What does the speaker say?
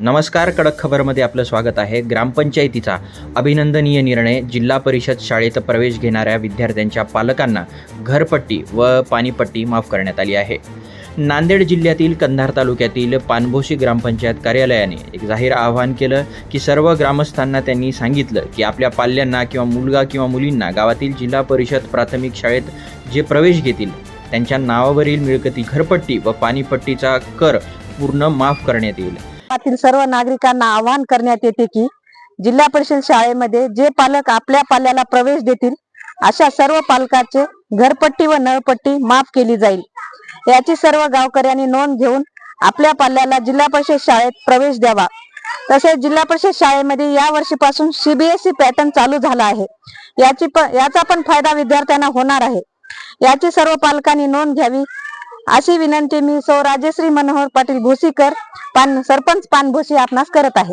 नमस्कार कडक खबरमध्ये आपलं स्वागत आहे. ग्रामपंचायतीचा अभिनंदनीय निर्णय जिल्हा परिषद शाळेत प्रवेश घेणाऱ्या विद्यार्थ्यांच्या पालकांना घरपट्टी व पाणीपट्टी माफ करण्यात आली आहे. नांदेड जिल्ह्यातील कंधार तालुक्यातील पानभोशी ग्रामपंचायत कार्यालयाने एक जाहीर आवाहन केलं की सर्व ग्रामस्थांना त्यांनी सांगितलं की आपल्या पाल्यांना किंवा मुलगा किंवा मुलींना गावातील जिल्हा परिषद प्राथमिक शाळेत जे प्रवेश घेतील त्यांच्या नावावरील मिळकती घरपट्टी व पाणीपट्टीचा कर पूर्ण माफ करण्यात येईल. गावातील सर्व नागरिकांना आवाहन करण्यात येते की जिल्हा परिषद शाळेमध्ये जे पालक आपल्या पाल्याला प्रवेश देतील अशा सर्व पालकाचे घरपट्टी व नळपट्टी माफ केली जाईल. याची सर्व गावकऱ्यांनी नोंद घेऊन आपल्या पाल्याला जिल्हा परिषद शाळेत प्रवेश द्यावा. तसेच जिल्हा परिषद शाळेमध्ये या वर्षीपासून सीबीएसई पॅटर्न चालू झाला आहे. याची पण याचा पण फायदा विद्यार्थ्यांना होणार आहे. याची सर्व पालकांनी नोंद घ्यावी अशी विनंती मी सौ राजेश्री मनोहर पाटील भोसीकर पान सरपंच पानभोसी आपणास करत आहे.